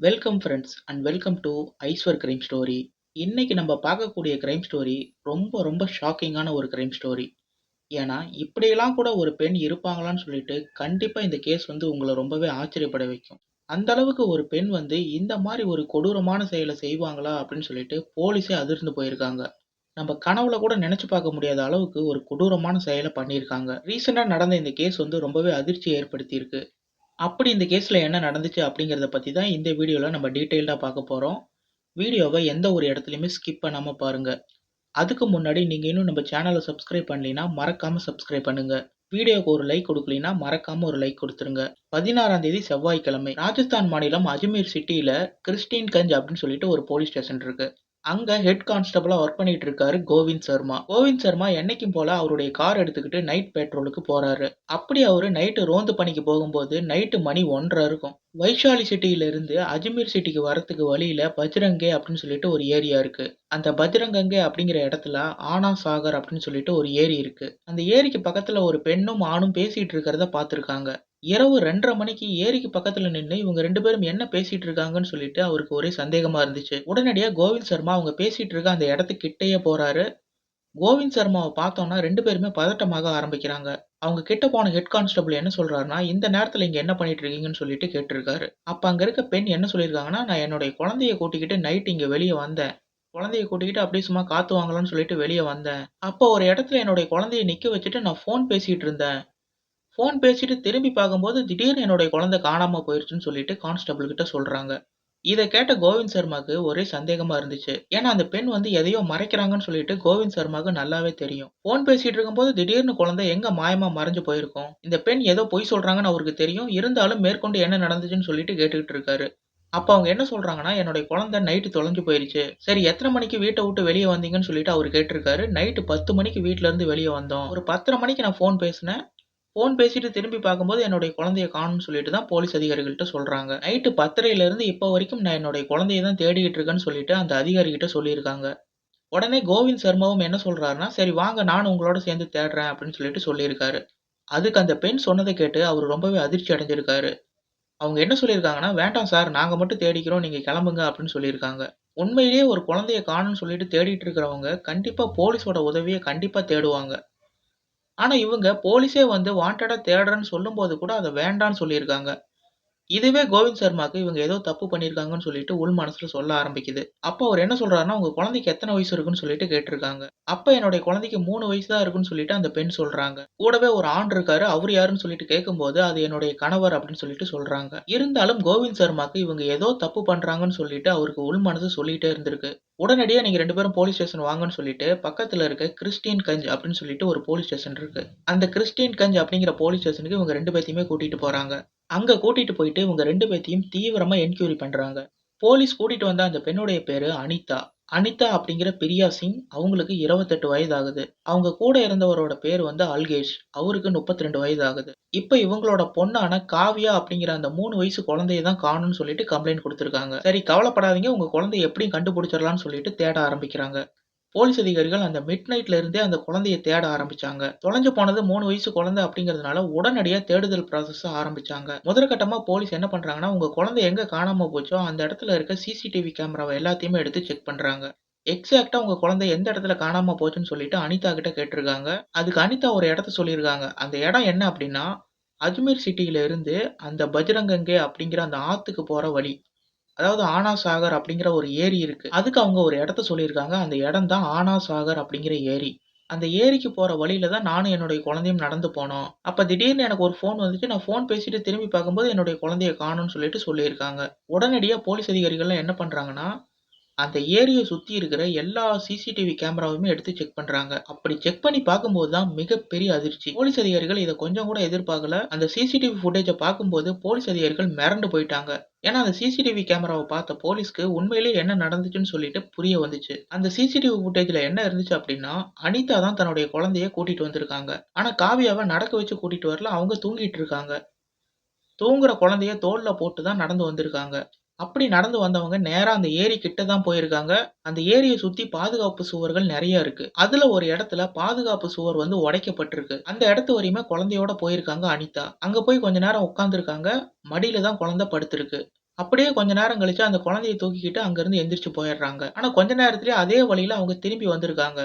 Welcome friends and welcome to ஐஸ்வர் crime story இன்னைக்கு நம்ம பார்க்கக்கூடிய கிரைம் ஸ்டோரி ரொம்ப ரொம்ப ஷாக்கிங்கான ஒரு கிரைம் ஸ்டோரி ஏன்னா இப்படியெல்லாம் கூட ஒரு பெண் இருப்பாங்களான்னு சொல்லிட்டு கண்டிப்பாக இந்த கேஸ் வந்து உங்களை ரொம்பவே ஆச்சரியப்பட வைக்கும். அந்த அளவுக்கு ஒரு பெண் வந்து இந்த மாதிரி ஒரு கொடூரமான செயலை செய்வாங்களா அப்படின்னு சொல்லிட்டு போலீஸே அதிர்ந்து போயிருக்காங்க. நம்ம கனவுல கூட நினைச்சு பார்க்க முடியாத அளவுக்கு ஒரு கொடூரமான செயலை பண்ணியிருக்காங்க. ரீசெண்டாக நடந்த இந்த கேஸ் வந்து ரொம்பவே அதிர்ச்சி ஏற்படுத்தியிருக்கு. அப்படி இந்த கேஸில் என்ன நடந்துச்சு அப்படிங்கிறத பற்றி தான் இந்த வீடியோவில் நம்ம டீட்டெயில்டாக பார்க்க போகிறோம் வீடியோவை எந்த ஒரு இடத்துலையுமே ஸ்கிப் பண்ணாமல் பாருங்கள் அதுக்கு முன்னாடி நீங்கள் இன்னும் நம்ம சேனலை சப்ஸ்கிரைப் பண்ணலைன்னா மறக்காமல் சப்ஸ்கிரைப் பண்ணுங்கள் வீடியோவுக்கு ஒரு லைக் கொடுக்கலைன்னா மறக்காமல் ஒரு லைக் கொடுத்துருங்க. பதினாறாம் தேதி செவ்வாய்க்கிழமை. ராஜஸ்தான் மாநிலம் அஜ்மீர் சிட்டியில் கிறிஸ்டின் கஞ்ச் அப்படின்னு சொல்லிட்டு ஒரு போலீஸ் ஸ்டேஷன் இருக்கு. அங்க ஹெட் கான்ஸ்டபிளா ஒர்க் பண்ணிட்டு இருக்காரு கோவிந்த் சர்மா. கோவிந்த் சர்மா என்னைக்கும் போல அவருடைய கார் எடுத்துக்கிட்டு நைட் பெட்ரோலுக்கு போறாரு. அப்படி அவரு நைட்டு ரோந்து பணிக்கு போகும்போது நைட்டு மணி ஒன்றரை இருக்கும். வைஷாலி சிட்டியில இருந்து அஜ்மீர் சிட்டிக்கு வரத்துக்கு வழியில பஜ்ரங்கே அப்படின்னு சொல்லிட்டு ஒரு ஏரியா இருக்கு. அந்த பஜ்ரங்கங்கே அப்படிங்கிற இடத்துல ஆனா சாகர் அப்படின்னு சொல்லிட்டு ஒரு ஏரி இருக்கு. அந்த ஏரிக்கு பக்கத்துல ஒரு பெண்ணும் ஆணும் பேசிட்டு இருக்கிறத பார்த்துருக்காங்க இரவு ரெண்டரை மணிக்கு ஏரிக்கு பக்கத்துல நின்று இவங்க ரெண்டு பேரும் என்ன பேசிட்டு இருக்காங்கன்னு சொல்லிட்டு அவருக்கு ஒரே சந்தேகமா இருந்துச்சு. உடனடியா கோவிந்த் சர்மா அவங்க பேசிட்டு இருக்க அந்த இடத்துக்கு கிட்டேயே போறாரு. கோவிந்த் சர்மாவை பார்த்தோம்னா ரெண்டு பேருமே பதட்டமாக ஆரம்பிக்கிறாங்க. அவங்க கிட்ட போன ஹெட் கான்ஸ்டபிள் என்ன சொல்றாருன்னா இந்த நேரத்துல இங்க என்ன பண்ணிட்டு இருக்கீங்கன்னு சொல்லிட்டு கேட்டிருக்காரு. அப்ப அங்க இருக்க பெண் என்ன சொல்லியிருக்காங்கன்னா நான் என்னுடைய குழந்தைய கூட்டிக்கிட்டு நைட் இங்க வெளியே வந்தேன். குழந்தைய கூட்டிக்கிட்டு அப்படியே சும்மா காத்து வாங்கலாம்னு சொல்லிட்டு வெளியே வந்தேன். அப்போ ஒரு இடத்துல என்னுடைய குழந்தைய நிக்க வச்சுட்டு நான் ஃபோன் பேசிட்டு இருந்தேன். ஃபோன் பேசிட்டு திரும்பி பார்க்கும்போது திடீர்னு என்னுடைய குழந்தை காணாம போயிருச்சுன்னு சொல்லிட்டு கான்ஸ்டபிள் கிட்ட சொல்றாங்க. இதை கேட்ட கோவிந்த் சர்மாக்கு ஒரே சந்தேகமா இருந்துச்சு. ஏன்னா அந்த பெண் வந்து எதையோ மறைக்கிறாங்கன்னு சொல்லிட்டு கோவிந்த் சர்மாக்கு நல்லாவே தெரியும். ஃபோன் பேசிட்டு இருக்கும்போது திடீர்னு குழந்தை எங்க மாயமா மறைஞ்சு போயிருக்கும்? இந்த பெண் ஏதோ பொய் சொல்றாங்கன்னு அவருக்கு தெரியும். இருந்தாலும் மேற்கொண்டு என்ன நடந்துச்சுன்னு சொல்லிட்டு கேட்டுக்கிட்டு இருக்காரு. அப்போ அவங்க என்ன சொல்றாங்கன்னா என்னுடைய குழந்தை நைட்டு தொலைஞ்சு போயிருச்சு. சரி எத்தனை மணிக்கு வீட்டை விட்டு வெளியே வந்தீங்கன்னு சொல்லிட்டு அவர் கேட்டிருக்காரு. நைட்டு பத்து மணிக்கு வீட்ல இருந்து வெளியே வந்தோம். ஒரு பத்தரை மணிக்கு நான் ஃபோன் பேசினேன். ஃபோன் பேசிட்டு திரும்பி பார்க்கும்போது என்னுடைய குழந்தைய காணும்னு சொல்லிட்டு தான் போலீஸ் அதிகாரிகள்கிட்ட சொல்கிறாங்க நைட்டு பத்தரையிலேருந்து இப்போ வரைக்கும் நான் என்னுடைய குழந்தைய தான் தேடிக்கிட்டு இருக்கேன்னு சொல்லிட்டு அந்த அதிகாரிகிட்ட சொல்லியிருக்காங்க. உடனே கோவிந்த் சர்மாவும் என்ன சொல்கிறாருன்னா சரி வாங்க நானும் உங்களோட சேர்ந்து தேடுறேன் அப்படின்னு சொல்லிட்டு சொல்லியிருக்காரு. அதுக்கு அந்த பெண் சொன்னதை கேட்டு அவர் ரொம்பவே அதிர்ச்சி அடைஞ்சிருக்காரு. அவங்க என்ன சொல்லியிருக்காங்கன்னா வேண்டாம் சார் நாங்கள் மட்டும் தேடிக்கிறோம் நீங்கள் கிளம்புங்க அப்படின்னு சொல்லியிருக்காங்க. உண்மையிலேயே ஒரு குழந்தைய காணும்னு சொல்லிட்டு தேடிட்டு இருக்கிறவங்க கண்டிப்பாக போலீஸோட உதவியை கண்டிப்பாக தேடுவாங்க. ஆனா இவங்க போலீஸே வந்து வாண்டடா தேடுறேன்னு சொல்லும்போது கூட அதை வேண்டான்னு சொல்லியிருக்காங்க. இதுவே கோவிந்த் சர்மாக்கு இவங்க ஏதோ தப்பு பண்ணியிருக்காங்கன்னு சொல்லிட்டு உள் மனசுல சொல்ல ஆரம்பிக்குது. அப்போ அவர் என்ன சொல்றாருன்னா உங்க குழந்தைக்கு எத்தனை வயசு இருக்குன்னு சொல்லிட்டு கேட்டிருக்காங்க. அப்ப என்னுடைய குழந்தைக்கு மூணு வயசு தான் இருக்குன்னு சொல்லிட்டு அந்த பெண் சொல்றாங்க. கூடவே ஒரு ஆண் இருக்காரு அவர் யாருன்னு சொல்லிட்டு கேட்கும்போது அது என்னுடைய கணவர் அப்படின்னு சொல்லிட்டு சொல்றாங்க. இருந்தாலும் கோவிந்த் சர்மாக்கு இவங்க ஏதோ தப்பு பண்றாங்கன்னு சொல்லிட்டு அவருக்கு உள் மனசு சொல்லிட்டே இருந்திருக்கு. உடனடியாக நீங்க ரெண்டு பேரும் போலீஸ் ஸ்டேஷன் வாங்கன்னு சொல்லிட்டு பக்கத்துல இருக்க கிறிஸ்டின் கஞ்ச் அப்படின்னு சொல்லிட்டு ஒரு போலீஸ் ஸ்டேஷன் இருக்கு. அந்த கிறிஸ்டின் கஞ்ச் அப்படிங்கிற போலீஸ் ஸ்டேஷனுக்கு இவங்க ரெண்டு பேத்தையுமே கூட்டிட்டு போறாங்க. அங்க கூட்டிட்டு போயிட்டு இவங்க ரெண்டு பேத்தையும் தீவிரமா என்கொயரி பண்றாங்க. போலீஸ் கூட்டிட்டு வந்த அந்த பெண்ணுடைய பேரு அனிதா. அனிதா அப்படிங்கிற பிரியா சிங் அவங்களுக்கு இருபத்தெட்டு வயதாகுது. அவங்க கூட இருந்தவரோட பேர் வந்து அல்கேஷ். அவருக்கு முப்பத்தி ரெண்டு வயதாகுது. இப்போ இப்ப இவங்களோட பொண்ணான காவியா அப்படிங்கிற அந்த மூணு வயசு குழந்தைய தான் காணும்னு சொல்லிட்டு கம்ப்ளைண்ட் கொடுத்துருக்காங்க. சரி கவலைப்படாதீங்க. உங்க குழந்தைய எப்படியும் கண்டுபிடிச்சிடலாம்னு சொல்லிட்டு தேட ஆரம்பிக்கிறாங்க. போலீஸ் அதிகாரிகள் அந்த மிட் நைட்ல இருந்தே அந்த குழந்தைய தேட ஆரம்பிச்சாங்க. தொலைஞ்சு போனது மூணு வயசு குழந்தை அப்படிங்கறதுனால உடனடியா தேடுதல் ப்ராசஸ் ஆரம்பிச்சாங்க. முதற்கட்டமா போலீஸ் என்ன பண்றாங்கன்னா உங்க குழந்தை எங்க காணாம போச்சோ அந்த இடத்துல இருக்க சிசிடிவி கேமராவை எல்லாத்தையுமே எடுத்து செக் பண்றாங்க. எக்ஸாக்டா உங்க குழந்தை எந்த இடத்துல காணாம போச்சுன்னு சொல்லிட்டு அனிதா கிட்ட கேட்டிருக்காங்க. அதுக்கு அனிதா ஒரு இடத்த சொல்லியிருக்காங்க. அந்த இடம் என்ன அப்படின்னா அஜ்மீர் சிட்டியில இருந்து அந்த பஜ்ரங்கங்கே அப்படிங்கிற அந்த ஆத்துக்கு போற வழி. அதாவது ஆனா சாகர் அப்படிங்கிற ஒரு ஏரி இருக்கு. அதுக்கு அவங்க ஒரு இடத்த சொல்லியிருக்காங்க. அந்த இடம் தான் ஆனா சாகர் அப்படிங்கிற ஏரி. அந்த ஏரிக்கு போற வழியில தான் நானும் என்னுடைய குழந்தையும் நடந்து போனோம். அப்ப திடீர்னு எனக்கு ஒரு ஃபோன் வந்துச்சு. நான் ஃபோன் பேசிட்டு திரும்பி பார்க்கும்போது என்னுடைய குழந்தைய காணும்னு சொல்லிட்டு சொல்லியிருக்காங்க. உடனடியா போலீஸ் அதிகாரிகள்லாம் என்ன பண்றாங்கன்னா அந்த ஏரியை சுத்தி இருக்கிற எல்லா சிசிடிவி கேமராவுமே எடுத்து செக் பண்றாங்க. அப்படி செக் பண்ணி பார்க்கும்போது தான் மிகப்பெரிய அதிர்ச்சி. போலீஸ் அதிகாரிகள் இதை கொஞ்சம் கூட எதிர்பார்க்கல. அந்த சிசிடிவி ஃபுட்டேஜை பார்க்கும்போது போலீஸ் அதிகாரிகள் மிரண்டு போயிட்டாங்க. ஏன்னா அந்த சிசிடிவி கேமராவை பார்த்த போலீஸ்க்கு உண்மையிலேயே என்ன நடந்துச்சுன்னு சொல்லிட்டு புரிய வந்துச்சு. அந்த சிசிடிவி ஃபுட்டேஜ்ல என்ன இருந்துச்சு அப்படின்னா அனிதா தான் தன்னுடைய குழந்தைய கூட்டிட்டு வந்திருக்காங்க. ஆனா காவியாவை நடக்க வச்சு கூட்டிட்டு வரல அவங்க தூங்கிட்டு இருக்காங்க. தூங்குற குழந்தைய தோல்ல போட்டு தான் நடந்து வந்திருக்காங்க. அப்படி நடந்து வந்தவங்க நேரா அந்த ஏரி கிட்ட தான் போயிருக்காங்க அந்த ஏரியை சுத்தி பாதுகாப்பு சுவர்கள் நிறைய இருக்கு அதுல ஒரு இடத்துல பாதுகாப்பு சுவர் வந்து உடைக்கப்பட்டிருக்கு அந்த இடத்து வரையுமே குழந்தையோட போயிருக்காங்க அனிதா அங்க போய் கொஞ்ச நேரம் உட்காந்துருக்காங்க மடியில தான் குழந்தை படுத்திருக்கு அப்படியே கொஞ்ச நேரம் கழிச்சு அந்த குழந்தைய தூக்கிக்கிட்டு அங்கருந்து எந்திரிச்சு போயிடுறாங்க. ஆனா கொஞ்ச நேரத்திலேயே அதே வழியில அவங்க திரும்பி வந்திருக்காங்க.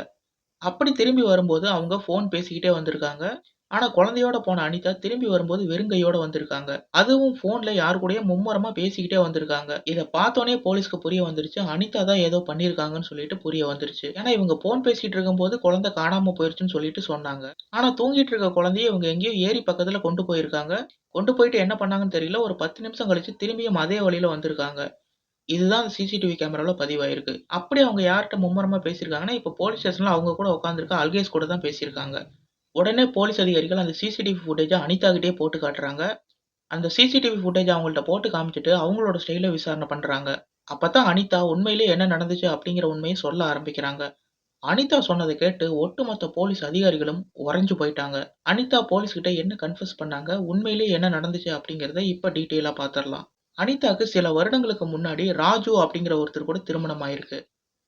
அப்படி திரும்பி வரும்போது அவங்க ஃபோன் பேசிக்கிட்டே வந்திருக்காங்க. ஆனா குழந்தையோட போன அனிதா திரும்பி வரும்போது வெறுங்கையோட வந்திருக்காங்க. அதுவும் ஃபோன்ல யார் கூடயோ மும்முரமா பேசிக்கிட்டே வந்திருக்காங்க. இத பார்த்தோனே போலீஸ்க்கு புரிய வந்துருச்சு. அனிதா தான் ஏதோ பண்ணியிருக்காங்கன்னு சொல்லிட்டு புரிய வந்துருச்சு. ஏன்னா இவங்க ஃபோன் பேசிட்டு இருக்கும்போது குழந்தை காணாம போயிருச்சுன்னு சொல்லிட்டு சொன்னாங்க. ஆனா தூங்கிட்டு இருக்க குழந்தைய இவங்க எங்கேயோ ஏரி பக்கத்துல கொண்டு போயிருக்காங்க. கொண்டு போயிட்டு என்ன பண்ணாங்கன்னு தெரியல. ஒரு 10 நிமிஷம் கழிச்சு திரும்பியும் அதே வழியில வந்திருக்காங்க. இதுதான் சிசிடிவி கேமரால பதிவாயிருக்கு. அப்படி அவங்க யார்ட்ட மும்முரமா பேசியிருக்காங்கன்னா, இப்ப போலீஸ் ஸ்டேஷன்ல அவங்க கூட உட்கார்ந்திருக்க அல்கேஸ் கூட தான் பேசியிருக்காங்க. உடனே போலீஸ் அதிகாரிகள் அந்த சிசிடிவி ஃபுட்டேஜை அனிதாக்கிட்டே போட்டு காட்டுறாங்க. அந்த சிசிடிவி ஃபுட்டேஜ் அவங்கள்ட்ட போட்டு காமிச்சிட்டு அவங்களோட ஸ்டைலில் விசாரணை பண்ணுறாங்க அப்போ தான் அனிதா உண்மையிலேயே என்ன நடந்துச்சு அப்படிங்கிற உண்மையை சொல்ல ஆரம்பிக்கிறாங்க. அனிதா சொன்னதை கேட்டு ஒட்டுமொத்த போலீஸ் அதிகாரிகளும் உறைஞ்சு போயிட்டாங்க. அனிதா போலீஸ்கிட்ட என்ன கன்ஃபியூஸ் பண்ணாங்க, உண்மையிலேயே என்ன நடந்துச்சு அப்படிங்கிறத இப்போ டீட்டெயிலாக பார்த்துடலாம் அனிதாக்கு சில வருடங்களுக்கு முன்னாடி ராஜு அப்படிங்கிற ஒருத்தர் கூட திருமணம் ஆயிருக்கு.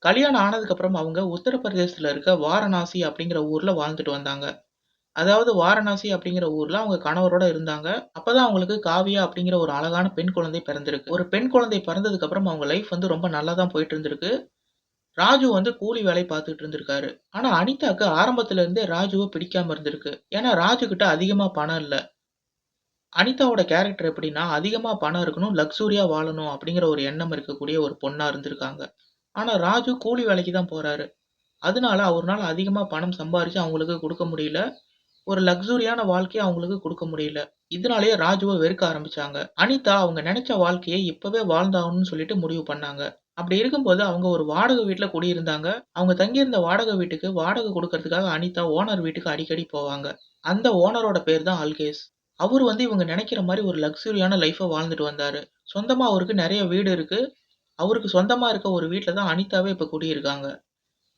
கல்யாணம் ஆனதுக்கப்புறம் அவங்க உத்தரப்பிரதேசத்தில் இருக்க வாரணாசி அப்படிங்கிற ஊரில் வாழ்ந்துட்டு வந்தாங்க. அதாவது வாரணாசி அப்படிங்கிற ஊர்ல அவங்க கணவரோட இருந்தாங்க. அப்பதான் அவங்களுக்கு காவியா அப்படிங்கிற ஒரு அழகான பெண் குழந்தை பிறந்திருக்கு. ஒரு பெண் குழந்தை பிறந்ததுக்கு அப்புறம் அவங்க லைஃப் வந்து ரொம்ப நல்லா தான் போயிட்டு இருந்திருக்கு. ராஜு வந்து கூலி வேலை பார்த்துட்டு இருந்திருக்காரு. ஆனா அனிதாக்கு ஆரம்பத்துல இருந்தே ராஜுவ பிடிக்காம இருந்திருக்கு. ஏன்னா ராஜு கிட்ட அதிகமா பணம் இல்ல. அனிதாவோட கேரக்டர் எப்படின்னா, அதிகமா பணம் இருக்கணும், லக்ஸூரியா வாழணும் அப்படிங்கிற ஒரு எண்ணம் இருக்கக்கூடிய ஒரு பொண்ணா இருந்திருக்காங்க. ஆனா ராஜு கூலி வேலைக்கு தான் போறாரு. அதனால அவருனால அதிகமா பணம் சம்பாரிச்சு அவங்களுக்கு குடுக்க முடியல. ஒரு லக்ஸூரியான வாழ்க்கைய அவங்களுக்கு குடுக்க முடியல. இதனாலேயே ராஜுவ வெறுக்க ஆரம்பிச்சாங்க. அனிதா அவங்க நெனைச்ச வாழ்க்கைய இப்பவே வாழ்ந்தாகணும்னு சொல்லிட்டு முடிவு பண்ணாங்க. அப்படி இருக்கும்போது அவங்க ஒரு வாடகை வீட்ல குடியிருந்தாங்க. அவங்க தங்கியிருந்த வாடகை வீட்டுக்கு வாடகை குடுக்கறதுக்காக அனிதா ஓனர் வீட்டுக்கு அடிக்கடி போவாங்க. அந்த ஓனரோட பேர் தான் அல்கேஸ். அவரு வந்து இவங்க நெனைக்கிற மாரி ஒரு லக்ஸூரியான லைஃப வாழ்ந்துட்டு வந்தாரு. சொந்தமா அவருக்கு நெறைய வீடு இருக்கு. அவருக்கு சொந்தமா இருக்க ஒரு வீட்ல தான் அனிதாவே இப்ப குடியிருக்காங்க.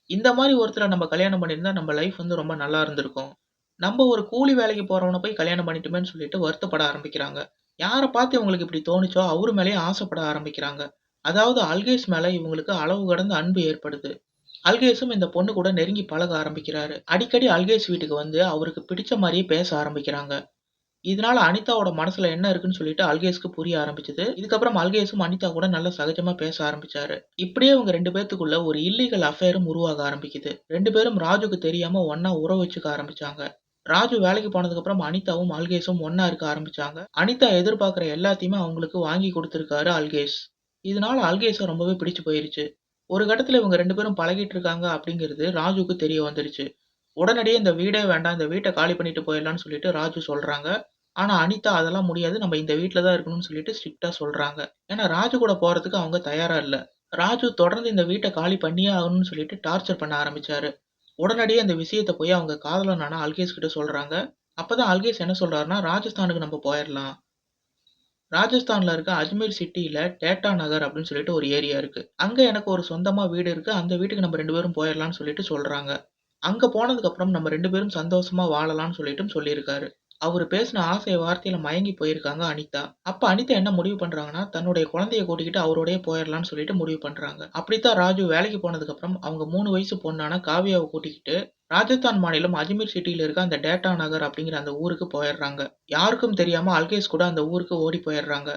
இந்த மாரி ஒருத்தர நம்ம கல்யாணம் பண்ணியிருந்தா நம்ம லைஃப் வந்து ரொம்ப நல்லா இருந்திருக்கும். நம்ம ஒரு கூலி வேலைக்கு போறவன போய் கல்யாணம் பண்ணிட்டோமேன்னு சொல்லிட்டு வருத்தப்பட ஆரம்பிக்கிறாங்க. யார பார்த்து இவங்களுக்கு இப்படி தோணுச்சோ அவரு மேலயே ஆசைப்பட ஆரம்பிக்கிறாங்க. அதாவது அல்கேஸ் மேல இவங்களுக்கு அளவு கடந்த அன்பு ஏற்படுது. அல்கேஸும் இந்த பொண்ணு கூட நெருங்கி பழக ஆரம்பிக்கிறாரு. அடிக்கடி அல்கேஸ் வீட்டுக்கு வந்து அவருக்கு பிடிச்ச மாரியே பேச ஆரம்பிக்கிறாங்க. இதனால அனிதாவோட மனசுல என்ன இருக்குன்னு சொல்லிட்டு அல்கேஸ்க்கு புரிய ஆரம்பிச்சது. இதுக்கப்புறம் அல்கேஸும் அனிதா கூட நல்லா சகஜமா பேச ஆரம்பிச்சாரு. இப்படியே இவங்க 2 பேத்துக்குள்ள ஒரு இல்லீகல் அஃபேரும் உருவாக ஆரம்பிக்குது. 2 பேரும் ராஜுக்கு தெரியாம ஒண்ணா உறவு வச்சுக்க ஆரம்பிச்சாங்க. ராஜு வேலைக்கு போனதுக்கு அப்புறம் அனிதாவும், அல்கேஷும் ஒன்றா இருக்க ஆரம்பிச்சாங்க. அனிதா எதிர்பார்க்குற எல்லாத்தையுமே அவங்களுக்கு வாங்கி கொடுத்துருக்காரு அல்கேஷ் இதனால அல்கேஸ ரொம்பவே பிடிச்சு போயிருச்சு. ஒரு கட்டத்தில் இவங்க ரெண்டு பேரும் பழகிட்டு இருக்காங்க அப்படிங்கிறது ராஜுக்கு தெரிய வந்துருச்சு. உடனடியே இந்த வீடே வேண்டாம். இந்த வீட்டை காலி பண்ணிட்டு போயிடலாம்னு சொல்லிட்டு ராஜு சொல்றாங்க. ஆனா அனிதா அதெல்லாம் முடியாது. நம்ம இந்த வீட்டில் தான் இருக்கணும்னு சொல்லிட்டு ஸ்ட்ரிக்ட்டா சொல்றாங்க. ஏன்னா ராஜு கூட போறதுக்கு அவங்க தயாரா இல்லை ராஜு தொடர்ந்து இந்த வீட்டை காலி பண்ணியே ஆகணும்னு சொல்லிட்டு டார்ச்சர் பண்ண ஆரம்பிச்சாரு. உடனடியே அந்த விஷயத்தை போய் அவங்க காதலனான அல்கேஷ் கிட்ட சொல்றாங்க. அப்பதான் அல்கேஷ் என்ன சொல்றாருன்னா, ராஜஸ்தானுக்கு நம்ம போயிடலாம் ராஜஸ்தானில் இருக்க அஜ்மீர் சிட்டியில் டேட்டா நகர் அப்படின்னு சொல்லிட்டு ஒரு ஏரியா இருக்கு. அங்கே எனக்கு ஒரு சொந்தமாக வீடு இருக்கு. அந்த வீட்டுக்கு நம்ம ரெண்டு பேரும் போயிடலாம்னு சொல்லிட்டு சொல்றாங்க. அங்கே போனதுக்கப்புறம் நம்ம ரெண்டு பேரும் சந்தோஷமாக வாழலாம்னு சொல்லிட்டும் சொல்லியிருக்காரு. அவரு பேசின ஆசை வார்த்தையில மயங்கி போயிருக்காங்க அனிதா. அப்ப அனிதா என்ன முடிவு பண்றாங்கன்னா, தன்னுடைய குழந்தைய கூட்டிக்கிட்டு அவரோடயே போயிரலாம்னு சொல்லிட்டு முடிவு பண்றாங்க. அப்படித்தான் ராஜு வேலைக்கு போனதுக்கு அப்புறம் அவங்க 3 வயசு பொண்ணான காவியாவை கூட்டிக்கிட்டு ராஜஸ்தான் மாநிலம் அஜ்மீர் சிட்டியில இருக்க அந்த டேட்டா நகர் அப்படிங்கிற அந்த ஊருக்கு போயிடுறாங்க. யாருக்கும் தெரியாம அல்கேஸ் கூட அந்த ஊருக்கு ஓடி போயிடுறாங்க.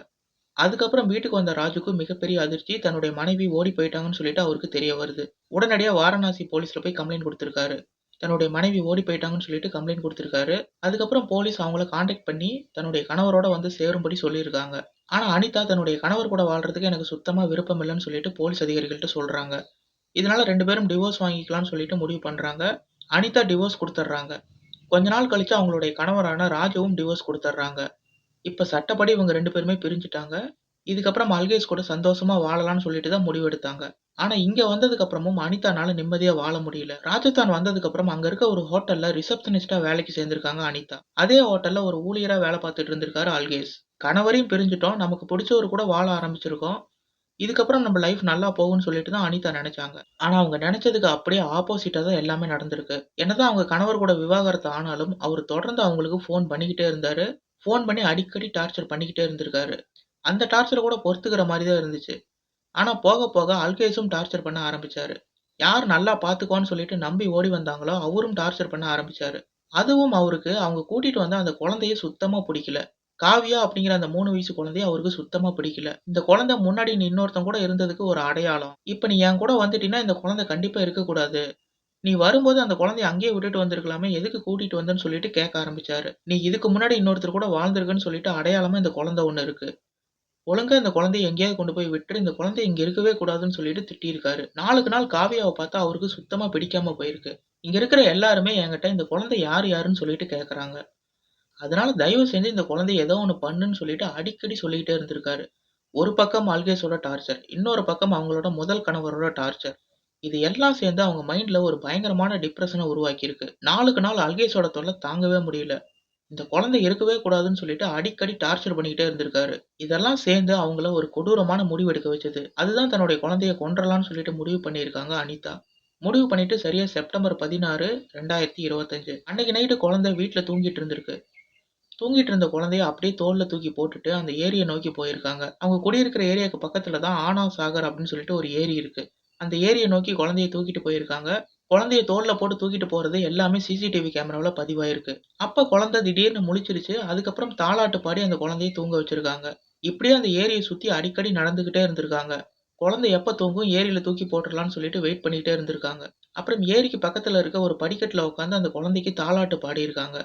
அதுக்கப்புறம் வீட்டுக்கு வந்த ராஜுக்கு மிகப்பெரிய அதிர்ச்சி. தன்னுடைய மனைவி ஓடி போயிட்டாங்கன்னு சொல்லிட்டு அவருக்கு தெரிய வருது. உடனடியா வாரணாசி போலீஸ்ல போய் கம்ப்ளைண்ட் குடுத்திருக்காரு. தன்னுடைய மனைவி ஓடி போயிட்டாங்கன்னு சொல்லிட்டு கம்ப்ளைண்ட் கொடுத்துருக்காரு. அதுக்கப்புறம் போலீஸ் அவங்கள காண்டாக்ட் பண்ணி தன்னுடைய கணவரோட வந்து சேரும்படி சொல்லியிருக்காங்க. ஆனால் அனிதா தன்னுடைய கணவர் கூட வாழ்றதுக்கு எனக்கு சுத்தமாக விருப்பம் இல்லைன்னு சொல்லிட்டு போலீஸ் அதிகாரிகள்கிட்ட சொல்கிறாங்க இதனால ரெண்டு பேரும் டிவோர்ஸ் வாங்கிக்கலாம்னு சொல்லிட்டு முடிவு பண்ணுறாங்க அனிதா டிவோர்ஸ் கொடுத்துட்றாங்க கொஞ்ச நாள் கழித்து அவங்களுடைய கணவரான ராஜுவும் டிவோர்ஸ் கொடுத்துட்றாங்க இப்போ சட்டப்படி இவங்க ரெண்டு பேருமே பிரிஞ்சுட்டாங்க. இதுக்கப்புறம் அல்கேஷ் கூட சந்தோஷமா வாழலாம்னு சொல்லிட்டு தான் முடிவெடுத்தாங்க. ஆனா இங்க வந்ததுக்கு அப்புறமும் அனிதானால நிம்மதியா வாழ முடியல. ராஜஸ்தான் வந்ததுக்கு அப்புறம் அங்க இருக்க ஒரு ஹோட்டல்ல ரிசப்ஷனிஸ்ட்டா வேலைக்கு சேர்ந்திருக்காங்க அனிதா. அதே ஹோட்டல்ல ஒரு ஊழியரா வேலை பார்த்துட்டு இருந்திருக்காரு அல்கேஷ். கணவரையும் பிரிஞ்சுட்டோம். நமக்கு பிடிச்சவரு கூட வாழ ஆரம்பிச்சிருக்கோம். இதுக்கப்புறம் நம்ம லைஃப் நல்லா போகும்னு சொல்லிட்டு தான் அனிதா நினைச்சாங்க. ஆனா அவங்க நினைச்சதுக்கு அப்படியே ஆப்போசிட்டா தான் எல்லாமே நடந்திருக்கு. என்னதான் அவங்க கணவர் கூட விவாகரத்து ஆனாலும், அவரு தொடர்ந்து அவங்களுக்கு ஃபோன் பண்ணிக்கிட்டே இருந்தாரு. ஃபோன் பண்ணி அடிக்கடி டார்ச்சர் பண்ணிக்கிட்டே இருந்திருக்காரு. அந்த டார்ச்சர் கூட பொறுத்துக்கிற மாதிரி தான் இருந்துச்சு. ஆனா போக போக அல்கேஸும் டார்ச்சர் பண்ண ஆரம்பிச்சாரு. யார் நல்லா பார்த்துக்கோன்னு சொல்லிட்டு நம்பி ஓடி வந்தாங்களோ, அவரும் டார்ச்சர் பண்ண ஆரம்பிச்சாரு. அதுவும் அவருக்கு அவங்க கூட்டிட்டு வந்த அந்த குழந்தைய சுத்தமா பிடிக்கல காவியா அப்படிங்கிற அந்த மூணு வயசு குழந்தைய அவருக்கு சுத்தமா பிடிக்கல. இந்த குழந்தை முன்னாடி நீ இன்னொருத்தன் கூட இருந்ததுக்கு ஒரு அடையாளம். இப்ப நீ என் கூட வந்துட்டீங்கன்னா இந்த குழந்தை கண்டிப்பா இருக்கக்கூடாது. நீ வரும்போது அந்த குழந்தைய அங்கேயே விட்டுட்டு வந்திருக்கலாமே, எதுக்கு கூட்டிட்டு வந்தேன்னு சொல்லிட்டு கேட்க ஆரம்பிச்சாரு. நீ இதுக்கு முன்னாடி இன்னொருத்தர் கூட வாழ்ந்திருக்குன்னு சொல்லிட்டு அடையாளமா இந்த குழந்தை ஒண்ணு இருக்கு. ஒழுங்கா இந்த குழந்தைய எங்கேயாவது கொண்டு போய் விட்டுரு. இந்த குழந்தை இங்க இருக்கவே கூடாதுன்னு சொல்லிட்டு திட்டியிருக்காரு. நாளுக்கு நாள் காவியாவ பார்த்தா அவருக்கு சுத்தமா பிடிக்காம போயிருக்கு. இங்க இருக்கிற எல்லாருமே என்கிட்ட இந்த குழந்தை யார் யாருன்னு சொல்லிட்டு கேட்குறாங்க அதனால தயவு செஞ்சு இந்த குழந்தைய ஏதோ ஒண்ணு பண்ணுன்னு சொல்லிட்டு அடிக்கடி சொல்லிட்டே இருந்திருக்காரு. ஒரு பக்கம் அல்கேஸோட டார்ச்சர். இன்னொரு பக்கம் அவங்களோட முதல் கணவரோட டார்ச்சர். இது எல்லாம் சேர்ந்து அவங்க மைண்ட்ல ஒரு பயங்கரமான டிப்ரஷன உருவாக்கியிருக்கு. நாளுக்கு நாள் அல்கேஸோட தொல்ல தாங்கவே முடியல. இந்த குழந்தை இருக்கவே கூடாதுன்னு சொல்லிட்டு அடிக்கடி டார்ச்சர் பண்ணிக்கிட்டே இருந்திருக்காரு. இதெல்லாம் சேர்ந்து அவங்கள ஒரு கொடூரமான முடிவு எடுக்க வச்சது. அதுதான் தன்னுடைய குழந்தைய கொன்றலாம்னு சொல்லிட்டு முடிவு பண்ணியிருக்காங்க அனிதா. முடிவு பண்ணிட்டு சரியா செப்டம்பர் 16, 2025 அன்னைக்கு நைட்டு குழந்தை வீட்ல தூங்கிட்டு இருந்திருக்கு. தூங்கிட்டு இருந்த குழந்தைய அப்படியே தோள்ல தூக்கி போட்டுட்டு அந்த ஏரிய நோக்கி போயிருக்காங்க. அவங்க குடியிருக்கிற ஏரியாக்கு பக்கத்துல தான் ஆனா சாகர் அப்படின்னு சொல்லிட்டு ஒரு ஏரி இருக்கு. அந்த ஏரிய நோக்கி குழந்தைய தூக்கிட்டு போயிருக்காங்க. குழந்தைய தோளில் போட்டு தூக்கிட்டு போகிறது எல்லாமே சிசிடிவி கேமராவில் பதிவாயிருக்கு. அப்போ குழந்தை திடீர்னு முழிச்சிருச்சு. அதுக்கப்புறம் தாளாட்டு பாடி அந்த குழந்தைய தூங்க வச்சுருக்காங்க இப்படியே அந்த ஏரியை சுற்றி அடிக்கடி நடந்துக்கிட்டே இருந்திருக்காங்க. குழந்தை எப்போ தூங்கும் ஏரியில் தூக்கி போட்டுடலான்னு சொல்லிட்டு வெயிட் பண்ணிகிட்டே இருந்திருக்காங்க. அப்புறம் ஏரிக்கு பக்கத்தில் இருக்க ஒரு படிக்கட்டில் உட்காந்து அந்த குழந்தைக்கு தாளாட்டு பாடியிருக்காங்க.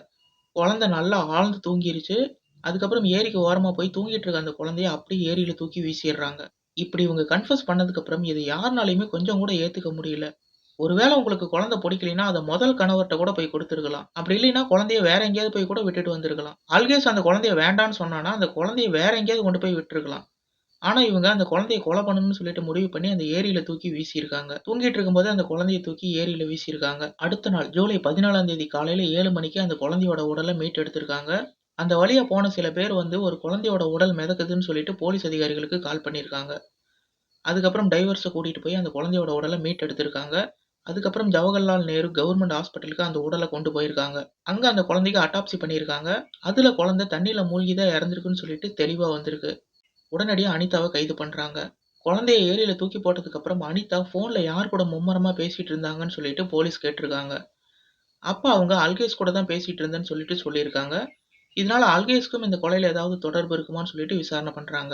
குழந்தை நல்லா ஆழ்ந்து தூங்கிருச்சு. அதுக்கப்புறம் ஏரிக்கு ஓரமாக போய் தூங்கிட்டு இருக்க அந்த குழந்தைய அப்படியே ஏரியில் தூக்கி வீசிடுறாங்க இப்படி இவங்க கன்ஃபர்ஸ் பண்ணதுக்கப்புறம் இதை யாருனாலையுமே கொஞ்சம் கூட ஏற்றுக்க முடியல. ஒருவேளை உங்களுக்கு குழந்தை பிடிக்கலைன்னா, அதை முதல் கணவர்கிட்ட கூட போய் கொடுத்துருக்கலாம் அப்படி இல்லைன்னா குழந்தைய வேற எங்கேயாவது போய் கூட விட்டுட்டு வந்திருக்கலாம். ஆல்கேஸ் அந்த குழந்தைய வேண்டான்னு சொன்னான்னா, அந்த குழந்தைய வேற எங்கேயாவது கொண்டு போய் விட்டுருக்கலாம். ஆனா இவங்க அந்த குழந்தைய கொலை பண்ணணும்னு சொல்லிட்டு முடிவு பண்ணி அந்த ஏரியில தூக்கி வீசியிருக்காங்க. தூங்கிட்டு இருக்கும்போது அந்த குழந்தைய தூக்கி ஏரியில வீசியிருக்காங்க. அடுத்த நாள் ஜூலை 14ஆம் தேதி காலையில ஏழு மணிக்கு அந்த குழந்தையோட உடலை மீட் எடுத்திருக்காங்க அந்த வழியா போன சில பேர் வந்து ஒரு குழந்தையோட உடல் மிதக்குதுன்னு சொல்லிட்டு போலீஸ் அதிகாரிகளுக்கு கால் பண்ணியிருக்காங்க. அதுக்கப்புறம் டைவர்ஸை கூட்டிகிட்டு போய் அந்த குழந்தையோட உடலை மீட் எடுத்திருக்காங்க அதுக்கப்புறம் ஜவஹர்லால் நேரு கவர்மெண்ட் ஹாஸ்பிட்டலுக்கு அந்த உடலை கொண்டு போயிருக்காங்க. அங்க அந்த குழந்தைக்கு அட்டாப்சி பண்ணியிருக்காங்க. அதுல குழந்தை தண்ணியில மூழ்கிதான் இறந்திருக்குன்னு சொல்லிட்டு தெளிவா வந்திருக்கு. உடனடியாக அனிதாவை கைது பண்றாங்க. குழந்தைய ஏரியில தூக்கி போட்டதுக்கு அப்புறம் அனிதா போன்ல யார் கூட மும்மரமா பேசிட்டு இருந்தாங்கன்னு சொல்லிட்டு போலீஸ் கேட்டிருக்காங்க. அப்ப அவங்க அல்கேஸ் கூட தான் பேசிட்டு இருந்தேன்னு சொல்லிட்டு சொல்லியிருக்காங்க. இதனால அல்கேஸ்க்கும் இந்த கொலையில ஏதாவது தொடர்பு இருக்குமான்னு சொல்லிட்டு விசாரணை பண்றாங்க.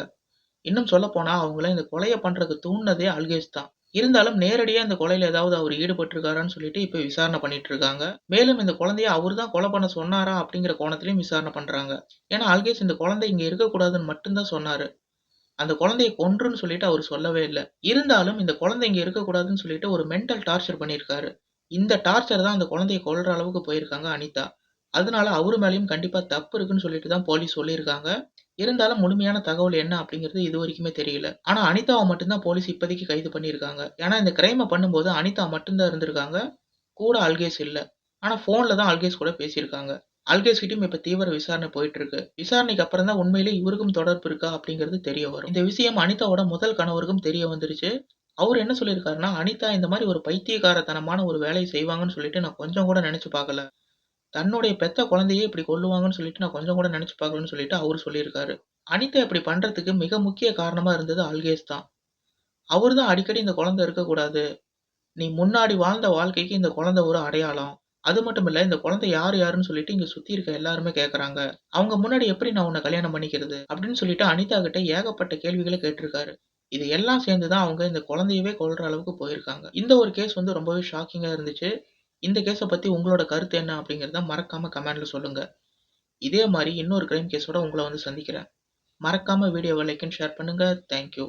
இன்னும் சொல்லப்போனா அவங்கள இந்த கொலையை பண்றதுக்கு தூண்டினதே அல்கேஸ் தான். இருந்தாலும் நேரடியா இந்த கொலையில ஏதாவது அவர் ஈடுபட்டிருக்காரான்னு சொல்லிட்டு இப்ப விசாரணை பண்ணிட்டு இருக்காங்க. மேலும் இந்த குழந்தைய அவர் தான் கொலை பண்ண சொன்னாரா அப்படிங்கிற கோணத்திலையும் விசாரணை பண்றாங்க. ஏன்னா ஆல்கேஸ் இந்த குழந்தை இங்க இருக்கக்கூடாதுன்னு மட்டும் தான் சொன்னாரு. அந்த குழந்தைய கொன்றுன்னு சொல்லிட்டு அவர் சொல்லவே இல்லை இருந்தாலும் இந்த குழந்தை இங்க இருக்கக்கூடாதுன்னு சொல்லிட்டு ஒரு மென்டல் டார்ச்சர் பண்ணியிருக்காரு. இந்த டார்ச்சர் தான் அந்த குழந்தைய கொல்ற அளவுக்கு போயிருக்காங்க அனிதா. அதனால அவரு மேலேயும் கண்டிப்பா தப்பு இருக்குன்னு சொல்லிட்டு தான் போலீஸ் சொல்லியிருக்காங்க. இருந்தாலும் முழுமையான தகவல் என்ன அப்படிங்கிறது இதுவரைக்குமே தெரியல. ஆனா அனிதாவை மட்டும்தான் போலீஸ் இப்போதைக்கு கைது பண்ணியிருக்காங்க. ஏன்னா இந்த கிரைமை பண்ணும்போது அனிதா மட்டும்தான் இருந்திருக்காங்க. கூட அல்கேஸ் இல்லை ஆனா ஃபோன்ல தான் அல்கேஸ் கூட பேசியிருக்காங்க. அல்கேஸ் கிட்டயும் இப்ப தீவிர விசாரணை போயிட்டு இருக்கு. விசாரணைக்கு அப்புறம் தான் உண்மையிலே இவருக்கும் தொடர்பு இருக்கா அப்படிங்கிறது தெரிய வரும். இந்த விஷயம் அனிதாவோட முதல் கணவருக்கும் தெரிய வந்துருச்சு. அவர் என்ன சொல்லியிருக்காருன்னா, அனிதா இந்த மாதிரி ஒரு பைத்தியக்காரத்தனமான ஒரு வேலையை செய்வாங்கன்னு சொல்லிட்டு நான் கொஞ்சம் கூட நினைச்சு பார்க்கல. தன்னுடைய பெத்த குழந்தையே இப்படி கொல்லுவாங்கன்னு சொல்லிட்டு நான் கொஞ்சம் கூட நினைச்சு பார்க்கலன்னு சொல்லிட்டு அவரு சொல்லியிருக்காரு. அனிதா இப்படி பண்றதுக்கு மிக முக்கிய காரணமா இருந்தது அல்கேஸ் தான். அவரு தான் அடிக்கடி இந்த குழந்தை இருக்கக்கூடாது. நீ முன்னாடி வாழ்ந்த வாழ்க்கைக்கு இந்த குழந்தை ஒரு அடையாளம். அது மட்டும் இல்ல இந்த குழந்தை யாரு யாருன்னு சொல்லிட்டு இங்க சுத்தி இருக்க எல்லாருமே கேக்குறாங்க. அவங்க முன்னாடி எப்படி நான் உன்ன கல்யாணம் பண்ணிக்கிறது? அப்படின்னு சொல்லிட்டு அனிதா கிட்ட ஏகப்பட்ட கேள்விகள கேட்டிருக்காரு. இது எல்லாம் சேர்ந்து தான் அவங்க இந்த குழந்தையவே கொல்ற அளவுக்கு போயிருக்காங்க. இந்த ஒரு கேஸ் வந்து ரொம்பவே ஷாக்கிங்கா இருந்துச்சு. இந்த கேஸை பற்றி உங்களோட கருத்து என்ன அப்படிங்கிறத மறக்காமல் கமெண்டில் சொல்லுங்கள் இதே மாதிரி இன்னொரு கிரைம் கேஸோட உங்களை வந்து சந்திக்கிறேன். மறக்காமல் வீடியோவை லைக் அண்ட் ஷேர் பண்ணுங்கள் தேங்க் யூ.